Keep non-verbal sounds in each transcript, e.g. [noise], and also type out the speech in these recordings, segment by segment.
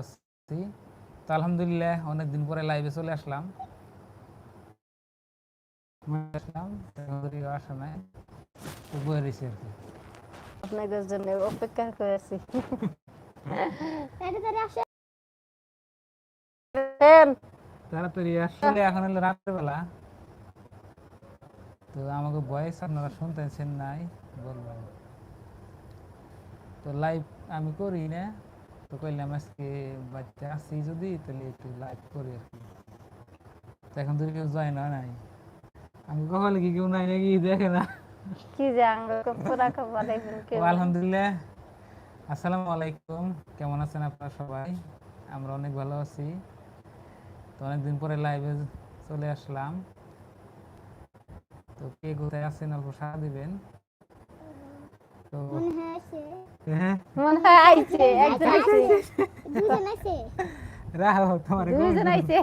আছি। তো আলহামদুলিল্লাহ অনেকদিন পরে লাইভে চলে আসলাম। আসলাম আসা নাই। বয়ে রয়েছি আর কি। আপনাদের জন্য অপেক্ষা করেছি। তাড়াতাড়ি আসলে এখন হলো রাত্রেবেলা। তো আমাকে ভয়েস আপনারা শুনতেছেন নাই বলবেন। তো লাইভ আমি করি না। তো কইলাম আজকে বাচ্চা আসি যদি তাহলে একটু লাইভ করি আর কি। তো এখন তো কেউ জয়েন হয় নাই। আমি কখন কি কেউ নাই নাকি? দেখে না। কি যে আঙ্গ পুরা খবর আলহামদুলিল্লাহ। আসসালামু আলাইকুম। কেমন আছেন আপনারা সবাই? আমরা অনেক ভালো আছি। তো অনেকদিন পরে লাইভে চলে আসলাম। তো কে কোথায় আছেন? অল্প সাড়া দিবেন। তো হ্যাঁ মনে হয় আইছে একজন আইছে। রাহো তোমার দুইজন আইছে।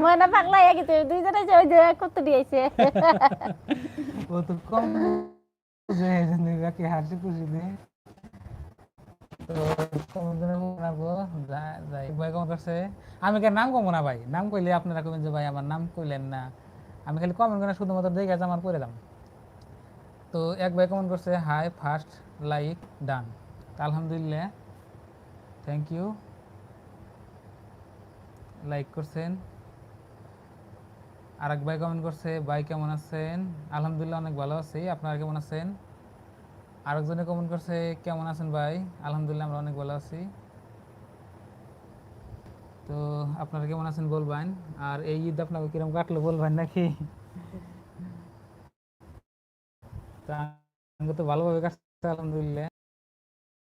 মনে পাগলা হয়ে গেছে দুইজন আইছে ওই যে কত দিয়েছে ও তো কম বুঝে এজন্য বাকি হাসি খুশি নে তো কেমন যেন বানাবো যা- যাই ভাই কেমন করছে? আমি কে নাম কমো না ভাই? নাম কইলে আপনারা কবেন যে ভাই আমার নাম কইলেন না। আমি খালি কমেন্ট করে শুধুমাত্র দেখে আমার করে দাম। তো এক ভাই কমেন্ট করছে হাই ফার্স্ট লাইক ডান আলহামদুলিল্লাহ থ্যাংক ইউ লাইক করছেন। আর এক ভাই কমেন্ট করছে ভাই কেমন আছেন? আলহামদুলিল্লাহ অনেক ভালো আছি। আপনারা কেমন আছেন? আরেকজনে কমেন্ট করছে কেমন আছেন ভাই? আলহামদুলিল্লাহ আমরা অনেক ভালো আছি। তো আপনারা কেমন আছেন বলবেন? আর এই ঈদ আপনাকে কীরকম কাটলো বলবেন নাকি? [laughs] তো ভালোভাবে কাটছে। আলহামদুলিল্লাহ।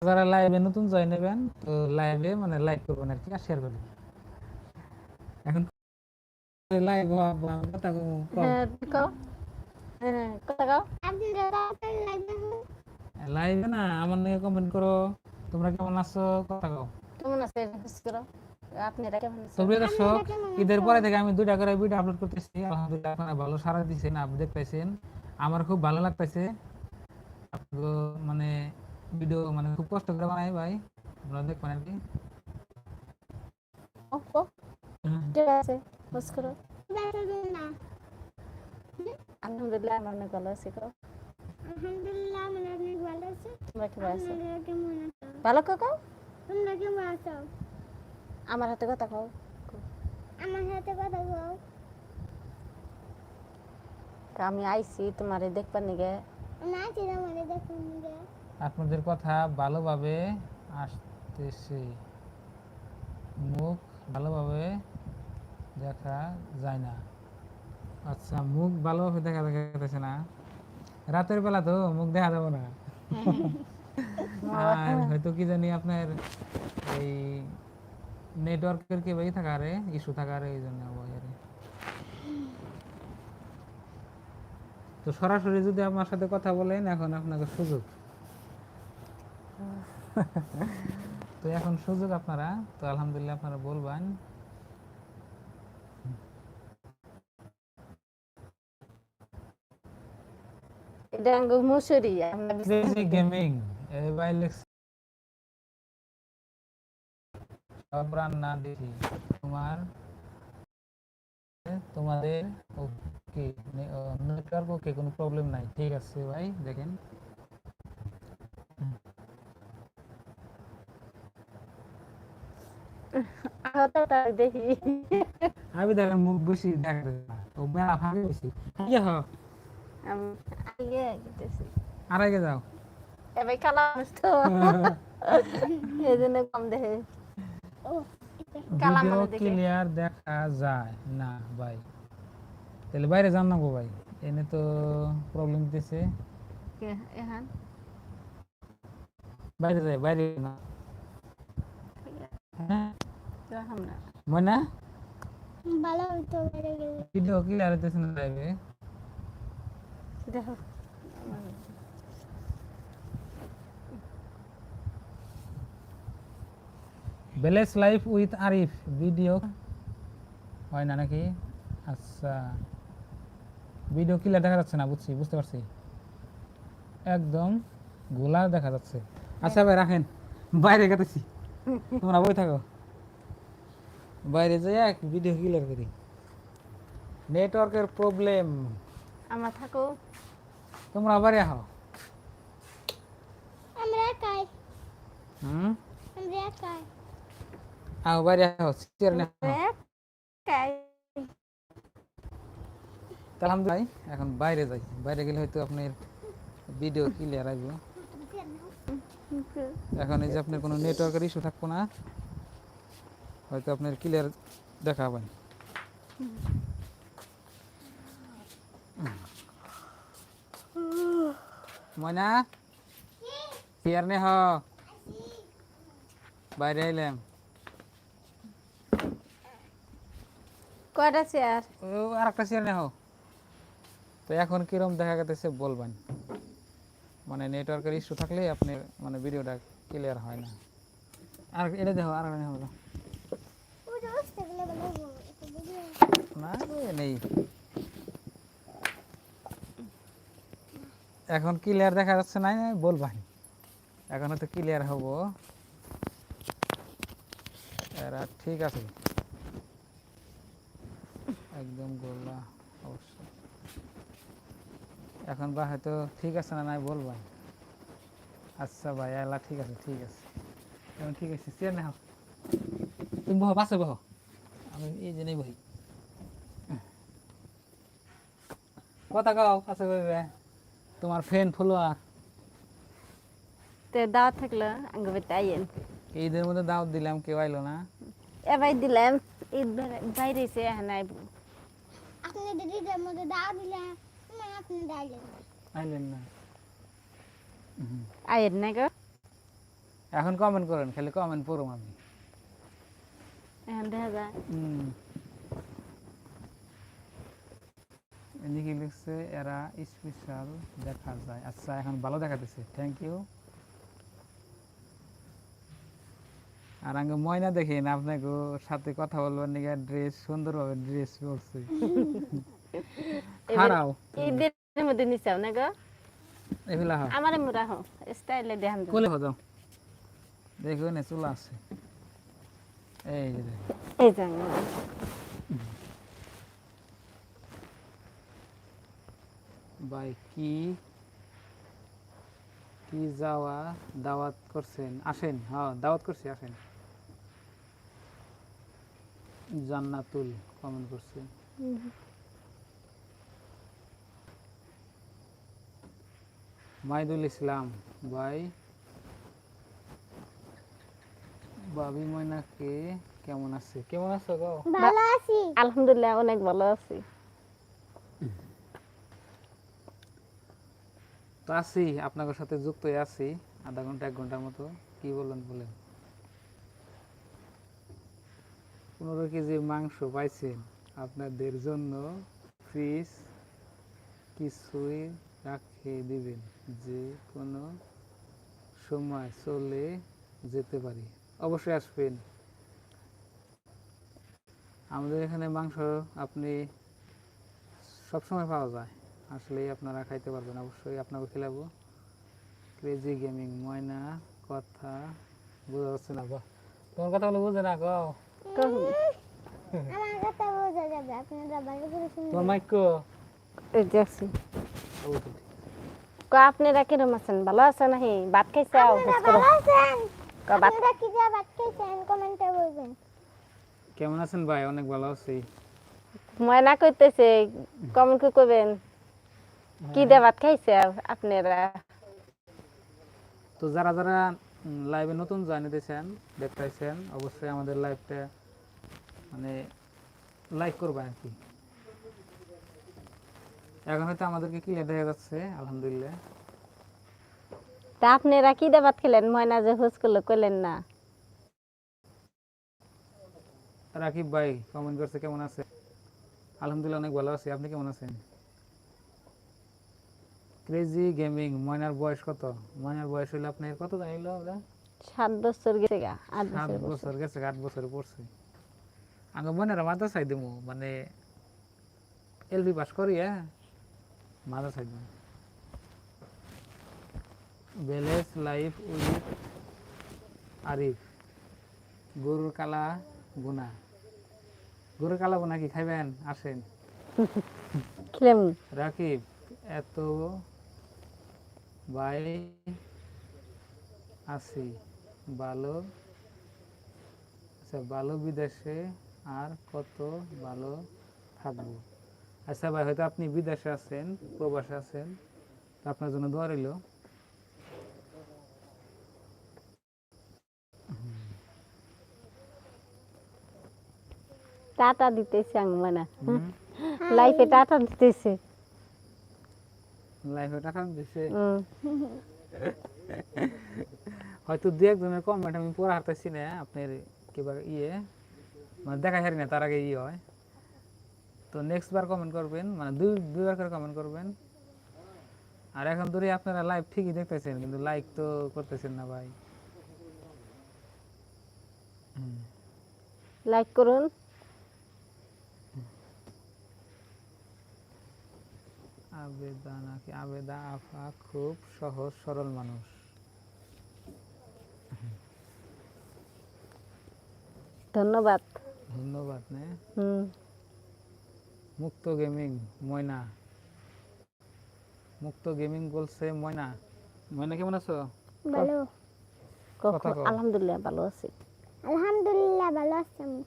যারা লাইভে নতুন জয়েন নেবেন তো লাইভে মানে লাইক করবেন আর কি আর শেয়ার করবেন। এখন লাইভ কথা কম হ্যাঁ হ্যাঁ লাইভে না আমার নিয়ে কমেন্ট করো। তোমরা কেমন আছো? কথা কও। কেমন আছে? করো। আপনারা কেমন আছেন? প্রিয় দর্শক ঈদের পরে থেকে আমি দুইটা করে ভিডিও আপলোড করতেছি। আলহামদুলিল্লাহ আপনারা ভালো সারা দিচ্ছেন আপনি দেখতেছেন আমার খুব ভালো লাগতেছে। মানে ভিডিও মানে খুব কষ্ট করে বানাই ভাই। আপনারা দেখবেন আর কি। ও ও ঠিক আছে বস করো। আলহামদুলিল্লাহ আমরা অনেক ভালো আছি কও আলহামদুলিল্লাহ আমার অনেক ভালো আছে। তোমরা কি ভালো আছো? আপনারা কেমন আছো ভালো কও কও তোমরা কেমন আছো? আমার হাতে কথা কও। আমার কথা আমি আইছি তোমারে দেখবার নিগে। আপনাদের কথা ভালোভাবে আসতেছে। মুখ ভালোভাবে দেখা যায় না। আচ্ছা মুখ ভালোভাবে দেখা দেখাতেছে না। রাতের বেলা তো মুখ দেখা যাবে না। আর হয়তো কি জানি আপনার এই নেটওয়ার্কের কি ভাই থাকারে ইস্যু থাকারে এই জন্য হয় আর কি। তো সরাসরি যদি আমার সাথে কথা বলেন এখন আপনাকে সুযোগ। তো এখন সুযোগ আপনারা তো আলহামদুলিল্লাহ আপনারা বলবেন। এটা মুসুরি গেমিং এই সব রান্না দেখি তোমার তোমাদের ওকে নেটওয়ার্ক ওকে কোনো প্রবলেম নাই। ঠিক আছে ভাই দেখেন। দেখি। আমি দেখেন মুখ বেশি দেখা ও বেশি ইয়ে হ আগে আর আগে যাও। এবার তো। [laughs] এই জন্য কম দেখে। ভিডিও ক্লিয়ার দেখা যায়। না ভাই। তাহলে বাইরে যান না গো ভাই। এনে তো প্রবলেম দিতেছে এহান? বাইরে যাই বাইরে না। হ্যাঁ? ময়না? ভালো গেলে। ভিডিও ক্লিয়ার হইতেছে না দেখো। Balance life with Arif video হয় না নাকি? আচ্ছা। ভিডিও ক্লিয়ার দেখা যাচ্ছে না বুঝছি বুঝতে পারছি। একদম গোলা দেখা যাচ্ছে। আচ্ছা ভাই রাখেন। বাইরে গেতেছি। তোমরা বই থাকো। বাইরে যাই এক ভিডিও ক্লিয়ার করি। নেটওয়ার্কের প্রবলেম আমার থাকো। তোমরা বাইরে আহো আমরা একাই। হুম? আমরা একাই। নে কাই আলহামদুলিল্লাহ এখন বাইরে যাই। বাইরে গেলে হয়তো আপনার ভিডিও ক্লিয়ার আসব এখন এই যে আপনার কোনো নেটওয়ার্কের ইস্যু থাকব না। হয়তো আপনার ক্লিয়ার দেখা দেখাবেন। ময়না? চেয়ার নে হ। বাইরে আইলাম কয়টা চেয়ার ও আর একটা চেয়ার নে তো এখন কিরম দেখা গেছে বলবেন? মানে নেটওয়ার্কের ইস্যু থাকলে আপনি মানে ভিডিওটা ক্লিয়ার হয় না। আর এটা দেখো, আর একটা হবে না নেই। এখন ক্লিয়ার দেখা যাচ্ছে না বলবেন। এখন হয়তো ক্লিয়ার হব। এরা ঠিক আছে। একদম গোল্লা অবশ্যই এখন বা হয়তো ঠিক আছে না নাই বলবেন আচ্ছা ভাই আল্লাহ ঠিক আছে ঠিক আছে। এখন ঠিক আছে চেয়ার না তুমি বহ পাশে বহ। আমি এই জন্যই বহি। কথা কাও কাছে কইবে তোমার ফ্রেন্ড ফলোয়ার তে দাওয়াত থাকল আঙ্গ বেতে ঈদের মধ্যে দাওয়াত দিলাম কেউ আইলো না? এবার দিলাম ঈদ বাইরে এসে আইব। আপনি দিদিদের মধ্যে দাও দিলে না আপনি দাইলেন আইলেন না। আইয়েন না গো। এখন কমেন্ট করেন খালি কমেন্ট পড়ুম আমি। এখন দেখা যায়। হুম। এদিকে লিখছে এরা স্পেশাল দেখা যায়। আচ্ছা এখন ভালো দেখাতেছে। থ্যাংক ইউ আর আগে ময়না দেখেন আপনাকে সাথে কথা বলবার নিকে ড্রেস সুন্দরভাবে ড্রেস করছে হারাও। ঈদের মধ্যে নিচাও না গো? এগুলা হা আমার মুরা হো স্টাইলে দেখান কোলে হতো দেখো না চুলা আছে। এই যে এই যান ভাই কি? কি যাওয়া দাওয়াত করছেন? আসেন হ্যাঁ দাওয়াত করছি আসেন। জান্নাতুল কমেন্ট করছে। মাইদুল ইসলাম ভাই। বাবি ময়নাকে কেমন আছে? কেমন আছো গো? ভালো আছি। আলহামদুলিল্লাহ অনেক ভালো আছি। তো আছি আপনাদের সাথে যুক্ত আছি আধা ঘণ্টা এক ঘণ্টার মতো। কি বললেন বলেন? পনেরো কেজি মাংস পাইছেন, আপনাদের জন্য ফ্রিজ কিছুই রাখে দিবেন, যে কোনো সময় চলে যেতে পারি। অবশ্যই আসবেন। আমাদের এখানে মাংস আপনি সবসময় পাওয়া যায়, আসলেই আপনারা খাইতে পারবেন, অবশ্যই আপনাকে খেলাবো। ক্রেজি গেমিং ময়না, কথা বোঝা যাচ্ছে না তোমার কথা বলে বুঝে না গো কখন? আমার কথা বোঝা যাবে আপনারা ভালো করে শুনুন তোমার মাইক কো এই যে আছি। ও তো ঠিক। কো আপনারা কিরম আছেন? ভালো আছেন নাহি ভাত খাইছাও ভালো আছেন? কো ভাত কি যা ভাত খাইছেন? কমেন্টে বলবেন। কেমন আছেন ভাই? অনেক ভালো আছি। ময়না কইতেছে কমেন্ট করে কইবেন। কি দিয়ে ভাত খাইছে আপনারা? তো যারা যারা লাইভে নতুন জয়েন দিয়েছেন দেখতেছেন অবশ্যই আমাদের লাইভটা মানে লাইক করবেন আর কি। এখন হয়তো আমাদেরকে ক্লিয়ার দেখা যাচ্ছে আলহামদুলিল্লাহ। তা আপনারা কি দিয়ে ভাত খেলেন? ময়না যে হুস করল কইলেন না। রাকিব ভাই কমেন্ট করছে কেমন আছে? আলহামদুলিল্লাহ অনেক ভালো আছি। আপনি কেমন আছেন? ক্রেজি গেমিং ময়নার বয়স কত? ময়নার বয়স হইলে আপনার কত জানিল আমরা? সাত বছর গেছে গা সাত বছর গেছে আট বছর পড়ছে। আগে মনের মাথা চাই দেবো মানে এলবি পাস করি হ্যাঁ? মাথা চাই দেবো বেলেস লাইফ উইথ আরিফ গরুর কালা গুনা। গরুর কালা গুনা কি খাইবেন? আসেন। [laughs] খেলাম। রাকিব এত ভাই আছি। ভালো। আচ্ছা ভালো বিদেশে আর কত ভালো থাকব? আচ্ছা ভাই হয়তো আপনি বিদেশে আছেন প্রবাসে আছেন তো আপনার জন্য দোয়া রইল। টাটা দিতেছে মানে লাইফে টাটা দিতেছে। লাইফে টাকা দিছে। [laughs] হয়তো দু একজনের কমেন্ট আমি পড়া হারতেছি না আপনার কিবা ইয়ে। মানে দেখা হারি না তার আগে ইয়ে হয়। তো নেক্সট বার কমেন্ট করবেন মানে দুই দুইবার করে কমেন্ট করবেন। আর এখন ধরে আপনারা লাইভ ঠিকই দেখতেছেন কিন্তু লাইক তো করতেছেন না ভাই। লাইক করুন। আবেদা নাকি? আবেদা আফা খুব সহজ সরল মানুষ। ধন্যবাদ। ধন্যবাদ নে। মুক্ত গেমিং ময়না। মুক্ত গেমিং বলছে ময়না। ময়না কেমন আছো? ভালো। আলহামদুলিল্লাহ ভালো আছি। আলহামদুলিল্লাহ ভালো আছি আমি।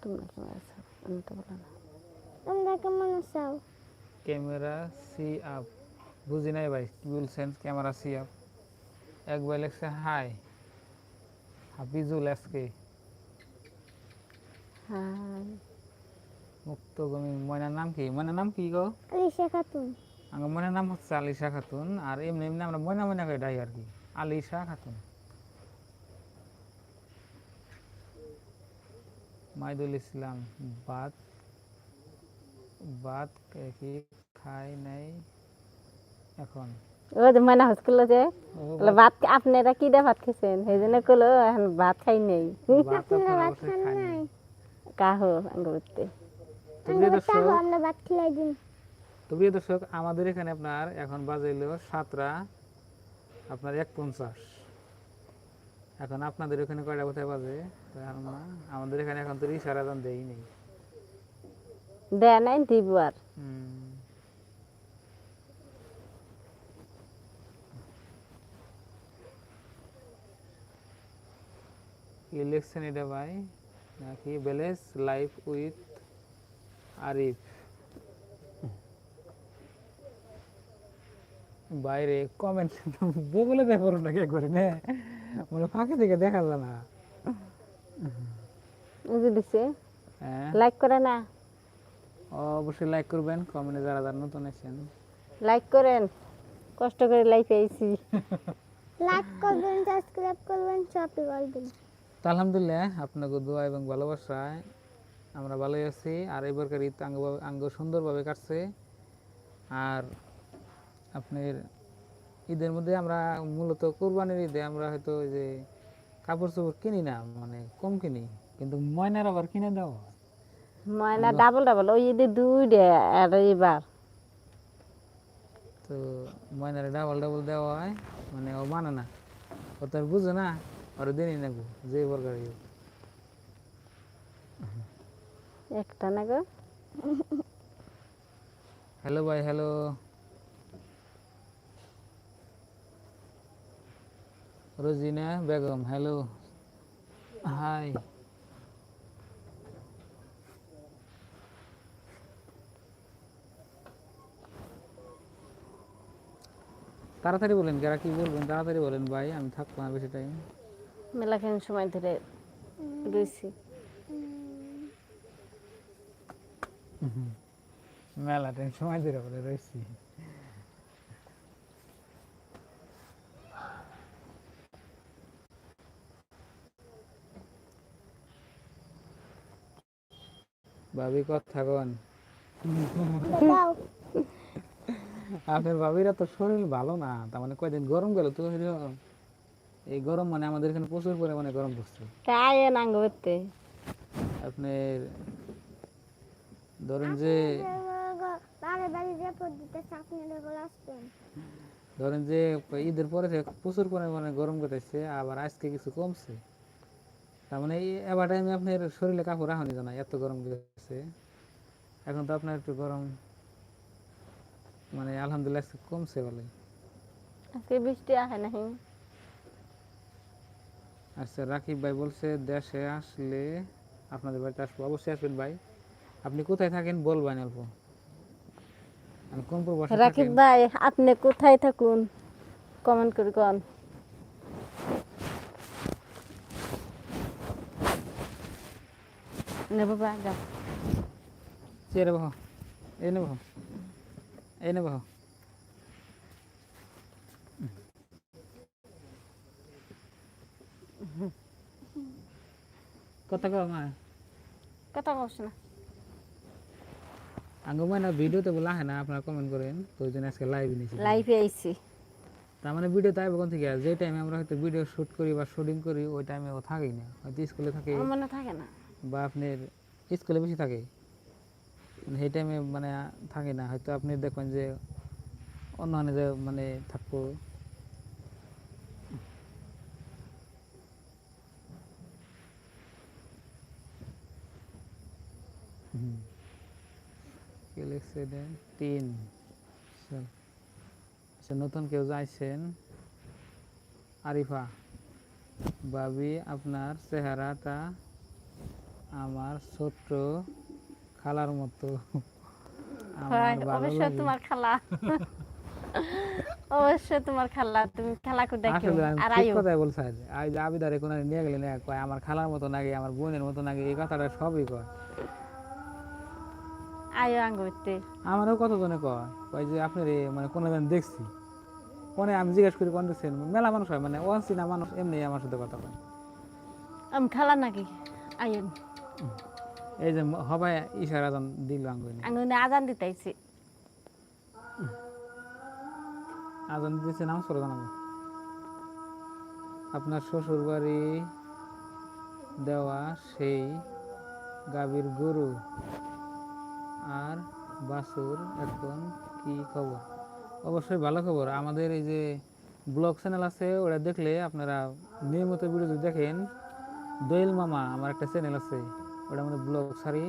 তোমরা কেমন আছো? আমি তো বলো না। তোমরা কেমন আছো? ক্যামেরা সি আপ বুঝি নাই ভাই কি বলছেন ক্যামেরা সি আপ এক ভাই লেখছে হাই হাফিজুল এসকে হাই। মুক্ত গমি ময়নার নাম কি? ময়নার নাম কি গো? আলিশা খাতুন। আমার ময়নার নাম হচ্ছে আলিশা খাতুন আর এমনি এমনি আমরা ময়না ময়না করে ডাই আর কি। আলিশা খাতুন। মাইদুল ইসলাম ভাত ভাত কি খাই নাই এখন। ও যে ময়না হসকিল যে ভাত আপনারা কি দিয়ে ভাত খেয়েছেন সেই জন্য কলো এখন ভাত খাই নেই। কাহো আঙ্গুরতে। তো প্রিয় আমরা দর্শক আমাদের এখানে আপনার এখন বাজাইলো সাতটা আপনার এক পঞ্চাশ এখন আপনাদের ওখানে কয়টা কোথায় বাজে? আমাদের এখানে এখন তো ইশারা দান দেই নেই। দেয় নাই দিব আর। কি লিখছেন এটা ভাই নাকি ব্যালেন্স লাইফ উইথ আরিফ। বাইরে কমেন্ট বগলে দেখো নাকি একবারে নে। মানে ফাঁকে থেকে দেখা যায় না দিছে। হ্যাঁ। লাইক করে না। অবশ্যই লাইক করবেন কমেন্টে যারা যারা নতুন আছেন। লাইক করেন কষ্ট করে লাইক পেয়েছি লাইক করবেন সাবস্ক্রাইব করবেন সবই বলবেন। তো আলহামদুলিল্লাহ আপনাকে দোয়া এবং ভালোবাসায় আমরা ভালোই আছি। আর এবারকার ঈদ আঙ্গ আঙ্গ সুন্দরভাবে কাটছে। আর আপনার ঈদের মধ্যে আমরা মূলত কোরবানির ঈদে আমরা হয়তো ওই যে কাপড় চোপড় কিনি না মানে কম কিনি কিন্তু ময়নার আবার কিনে দাও ময়না ডাবল ডাবল ওই ঈদে দুই আর এবার। তো ময়নার ডাবল ডাবল দেওয়া হয় মানে ও মানে না ও তো আর বুঝে না ওর দিনই নেব যে প্রকার একটা না গো হ্যালো ভাই hello. Rojina Begum hello. Hi. তাড়াতাড়ি বলেন যারা কি বলবেন তাড়াতাড়ি বলেন ভাই আমি থাকব না বেশি টাইম মেলাখান সময় ধরে রয়েছি মেলা টাইম সময় ধরে বলে রয়েছি। ভাবি কথা কন। দাও। আপনার ভাবিরা তো শরীর ভালো না তার মানে কয়দিন গরম গেল তো এই গরম মানে আমাদের এখানে প্রচুর পরিমাণে গরম পড়ছে। কায় নাঙ্গ করতে। আপনার ধরেন যে ধরেন যে ঈদের পরে প্রচুর পরিমাণে গরম করতেছে আবার আজকে কিছু কমছে। তার মানে এবার টাইমে আপনার শরীরে কাপড় রাখনি জানা এত গরম গেছে। এখন তো আপনার একটু গরম মানে আলহামদুলিল্লাহ কমছে বলে আজকে বৃষ্টি আসে নাহি। আচ্ছা রাকিব ভাই বলছে দেশে আসলে আপনাদের বাড়িতে আসব। অবশ্যই আসবেন ভাই। আপনি কোথায় থাকেন বলবেন অল্প। আমি কোন প্রবাসে রাকিব ভাই আপনি কোথায় থাকুন? কমেন্ট করে কন। নেব বা যাও। চেয়ে বহ এই নেব। এই নেব কত কো মা। কথা কস না আঙ্গু মানে ভিডিওতে বলা হয় না আপনারা কমেন্ট করেন তো ওই জন্য আজকে লাইভ নিয়েছি লাইফে আইছি। তার মানে ভিডিও তাই কোন থেকে? যে টাইমে আমরা হয়তো ভিডিও শুট করি বা শুটিং করি ওই টাইমে ও থাকেই না। হয়তো স্কুলে থাকে। মনে থাকে না। বা আপনার স্কুলে বেশি থাকে। মানে সেই টাইমে মানে থাকে না। হয়তো আপনি দেখবেন যে অন্য যে মানে থাকব? তিন। আচ্ছা নতুন কেউ যাইছেন? আরিফা। ভাবি, আপনার চেহারাটা আমার ছোট্ট খালার মতো। অবশ্যই তোমার খালা। অবশ্যই তোমার খালা তুমি খালাকে দেখো আসলে আমি আর আইও কথাই বলছি আজ আজ আবিদারে কোনো নিয়ে গেলে না কয় আমার খালার মতো নাকি আমার বোনের মতো নাকি এই কথাটা সবই কয়। আইও আঙ্গুরতে আমারও কতজনে কয় কয় যে আপনি এই মানে কোনো দিন দেখছি কোনে আমি জিজ্ঞেস করি কোন দেখছেন মেলা মানুষ হয় মানে অনসিনা মানুষ এমনি আমার সাথে কথা কয়। আমি খালা নাকি? আইও এই যে হবাই ইশারা জন দিল আজান দিতেছি। আজান দিতেছে নাম সরে জানাব আপনার শ্বশুর বাড়ি দেওয়া সেই গাভীর গরু আর বাছুর এখন কি খবর? অবশ্যই ভালো খবর। আমাদের এই যে ব্লগ চ্যানেল আছে ওটা দেখলে আপনারা নিয়মিত ভিডিও দেখেন দোয়েল মামা আমার একটা চ্যানেল আছে। ওটার মধ্যে ব্লগ ছাড়ি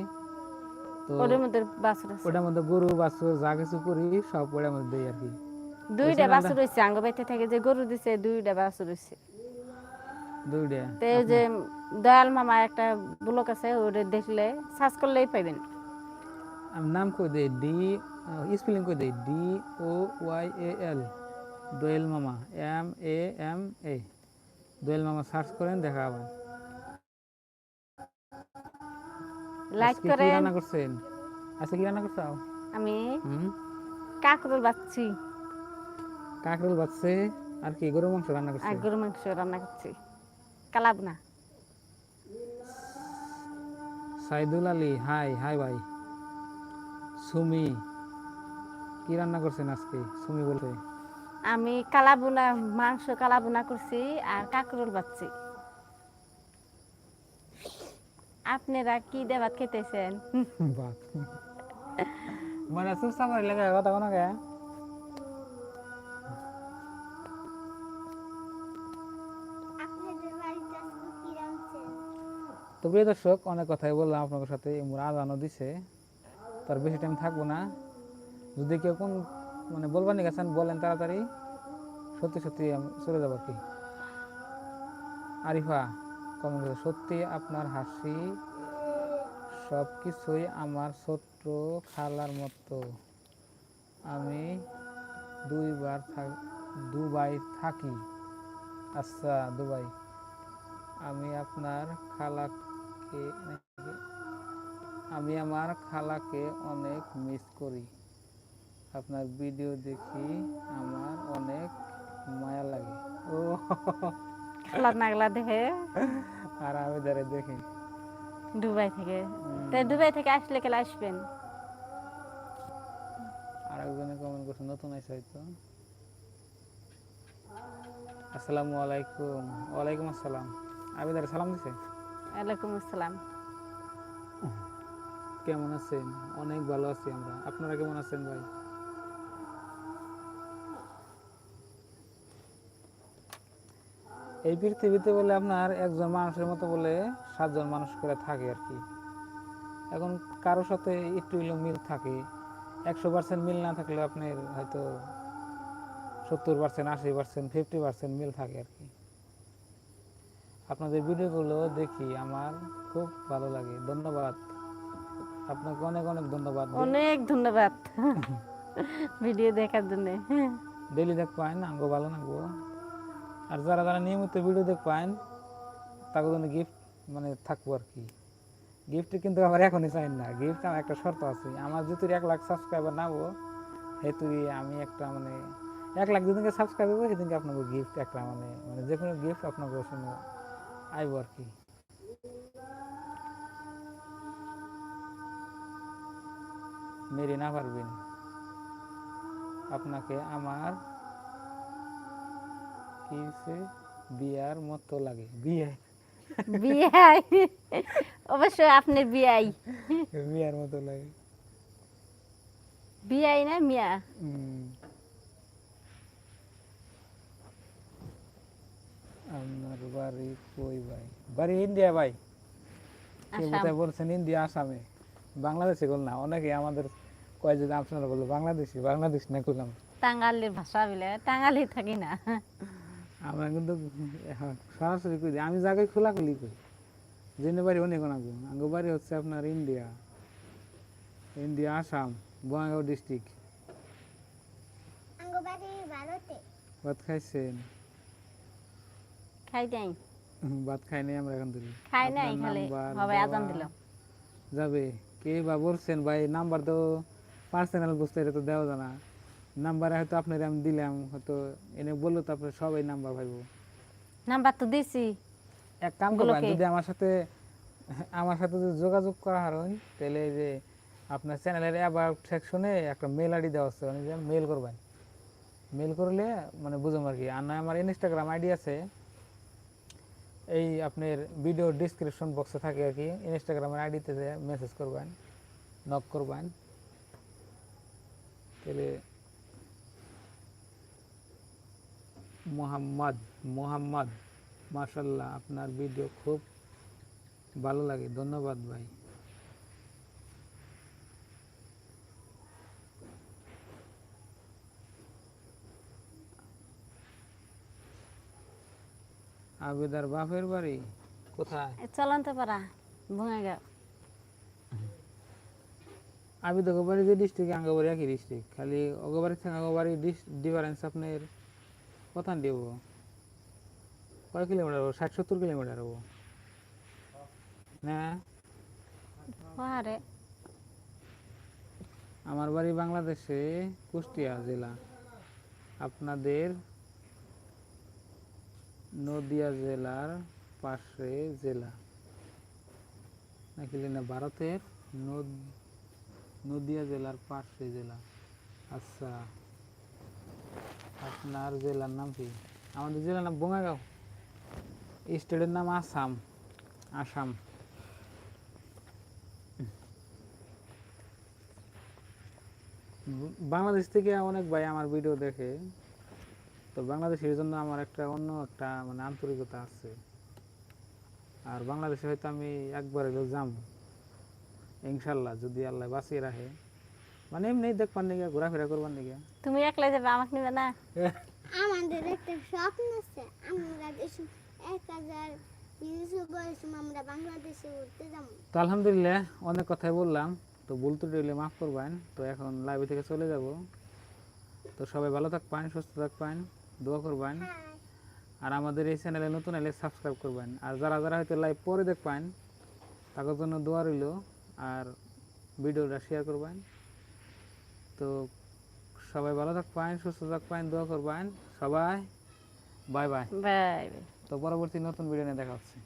তো ওদের মধ্যে বাছুর আছে। ওটার মধ্যে গরু বাছুর যা কিছু করি সব ওটার মধ্যে দিই আর কি। দুইটা বাছুর হইছে আঙ্গ বাইতে থেকে যে গরু দিছে দুইটা বাছুর হইছে। দুইটা। তো যে দয়াল মামা একটা ব্লক আছে ওটা দেখলে সার্চ করলেই পাইবেন। আমি নাম কই দেই? ডি স্পেলিং কই দেই? ডি ও ওয়াই এ এল দোয়েল মামা এম এ এম এ। দোয়েল মামা সার্চ করেন দেখা পাবেন লাইক আজকে কি করেন। রান্না করছেন? আজকে কি রান্না করছ? আমি কাকরোল বাচ্ছি কাকরোল বাচ্চে আর কি গরু মাংস রান্না করছে? গরু মাংস রান্না করছি। কালাবনা সাইদুল আলী হাই হাই ভাই। সুমি কি রান্না করছেন আজকে? সুমি বলছে। আমি কালাবুনা মাংস কালাবুনা করছি আর কাকরোল বাচ্ছি আপনারা কি দেবাত খেতেছেন [laughs] মানে সুস্থ করে লাগে কথা কোনো কে? তো প্রিয় দর্শক অনেক কথাই বললাম আপনাদের সাথে এমন আজানও দিছে। তার বেশি টাইম থাকব না। যদি কেউ কোন মানে বলবার নি গেছেন বলেন তাড়াতাড়ি। সত্যি সত্যি আমি চলে যাব আর কি। আরিফা কমেন্ট সত্যি আপনার হাসি সব কিছুই আমার ছোট্ট খালার মতো। আমি দুইবার দুবাই থাকি। আচ্ছা দুবাই। আমি আপনার খালাকে আমি আমার খালাকে অনেক মিস করি। আপনার ভিডিও দেখি আমার অনেক মায়া লাগে। ও নাগলা দেখে। আর আমি ধরে দেখি। দুবাই থেকে। দুবাই থেকে আসলে কেলে আসবেন? আর একজনে কমেন্ট করছে নতুন আছে হয়তো। আসসালামু আলাইকুম। ওয়ালাইকুম আসসালাম। আমি ধরে সালাম দিছে? ওয়ালাইকুম আসসালাম। কেমন আছেন? অনেক ভালো আছি আমরা। আপনারা কেমন আছেন ভাই? এই পৃথিবীতে বলে আপনার একজন মানুষের মতো বলে সাতজন মানুষ করে থাকে আর কি। এখন কারোর সাথে একটু হলেও মিল থাকে। একশো পার্সেন্ট মিল না থাকলে আপনার হয়তো সত্তর পার্সেন্ট আশি পার্সেন্ট ফিফটি পার্সেন্ট মিল থাকে আর কি। আপনাদের ভিডিওগুলো দেখি আমার খুব ভালো লাগে। ধন্যবাদ। আপনাকে অনেক অনেক ধন্যবাদ। অনেক ধন্যবাদ [laughs] ভিডিও দেখার জন্য। ডেলি দেখ পাইন আঙ্গো ভালো নাগবো আর যারা যারা নিয়মিত ভিডিও দেখ পাইন তাকে জন্য গিফট মানে থাকব আর কি। গিফট কিন্তু আবার এখনই চাই না। গিফট আমার একটা শর্ত আছে। আমার যদি এক লাখ সাবস্ক্রাইবার নাবো হেতু আমি একটা মানে এক লাখ যেদিনকে সাবস্ক্রাইব হব, সেদিনকে আপনাকে গিফট একটা মানে মানে যে কোনো গিফট আপনাকে শুনে আইবো আর কি। মেরে না পারবেন। আপনাকে আমার বিয়ার মতো লাগে। বিয়ে। বিয়াই। অবশ্যই আপনার বিয়াই। বিয়ার মতো লাগে। বিয়াই না মিয়া। আপনার বাড়ি কই ভাই? বাড়ি ইন্ডিয়া ভাই। কে কোথায় বলছেন? ইন্ডিয়া আসামে। বাংলাদেশে বল না। অনেকে আমাদের কয় যে আপনারা বলল বাংলাদেশি। বাংলাদেশ না করলাম টাঙ্গালির ভাষা বলে। টাঙ্গালি থাকি না। আমরা কিন্তু সরাসরি কই দিই। আমি জায়গায় খোলাখুলি কই জেনে বাড়ি অনেক অনেক আঙ্গ বাড়ি হচ্ছে আপনার India India Assam Bongaigaon district ভাত খাইছেন? খাই নাই। ভাত খাই নাই আমরা এখন দিলি খাই নাই খালি হবে আজান দিল। যাবে। কে বা বলছেন ভাই নাম্বার তো পার্সোনাল বুঝতে এটা তো দেওয়া জানা নাম্বার হয়তো আপনার আমি দিলাম হয়তো এনে বলল তো আপনার সবাই নাম্বার ভাইবো নাম্বার তো দিছি। এক কাম করবেন যদি আমার সাথে আমার সাথে যদি যোগাযোগ করা হয় তাহলে যে আপনার চ্যানেলের অ্যাবাউট সেকশনে একটা মেল আইডি দেওয়া আছে মানে মেল করবেন। মেল করলে মানে বুঝুম আর কি। আর না আমার ইনস্টাগ্রাম আইডি আছে। এই আপনার ভিডিও ডিসক্রিপশন বক্সে থাকে আর কি। ইনস্টাগ্রামের আইডিতে মেসেজ করবেন নক করবেন। তাহলে মোহাম্মদ মোহাম্মদ মাশাল্লাহ আপনার ভিডিও খুব ভালো লাগে। ধন্যবাদ ভাই। আবেদার বাপের বাড়ি কোথায়? চলন্ত পারা ভুঙাগা আবেদক বাড়ি যে ডিস্ট্রিক্ট আঙ্গবাড়ি একই ডিস্ট্রিক্ট খালি অগবাড়ি থেকে আঙ্গবাড়ি ডিফারেন্স আপনার কত দিব? কয় কিলোমিটার হব? ষাট সত্তর কিলোমিটার হব। না? আমার বাড়ি বাংলাদেশে কুষ্টিয়া জেলা। আপনাদের নদিয়া জেলার পাশে জেলা। নাকি না ভারতের নদ- নদিয়া জেলার পাশে জেলা। আচ্ছা। আপনার জেলার নাম কি? আমাদের জেলার নাম বঙ্গাগাঁও স্টেটের নাম আসাম। আসাম। বাংলাদেশ থেকে অনেক ভাই আমার ভিডিও দেখে। তো বাংলাদেশের জন্য আমার একটা অন্য একটা মানে আন্তরিকতা আছে। আর বাংলাদেশে হয়তো আমি একবার যাম ইনশাল্লাহ, যদি আল্লাহ বাঁচিয়ে রাখে। মানে এমনি দেখবার নিগে ঘোরাফেরা করবার নিগে তুমি একলা যাবে আমাকে নিবে না? আমাদের একটা স্বপ্ন আছে আমরা দেশে এক হাজার আমরা বাংলাদেশে উঠতে যাব। তো আলহামদুলিল্লাহ অনেক কথাই বললাম। তো ভুল ত্রুটি হলে মাফ করবেন। তো এখন লাইভ থেকে চলে যাব। তো সবাই ভালো থাকবেন সুস্থ থাকবেন দোয়া করবেন। আর আমাদের এই চ্যানেলে নতুন এলে সাবস্ক্রাইব করবেন। আর যারা যারা হয়তো লাইভ পরে দেখবেন তাদের জন্য দোয়া রইল। আর ভিডিওটা শেয়ার করবেন। তো সবাই ভালো থাকবেন সুস্থ থাকবেন দোয়া করবেন সবাই বাই বাই। বাই তো পরবর্তী নতুন ভিডিও নিয়ে দেখা হচ্ছে।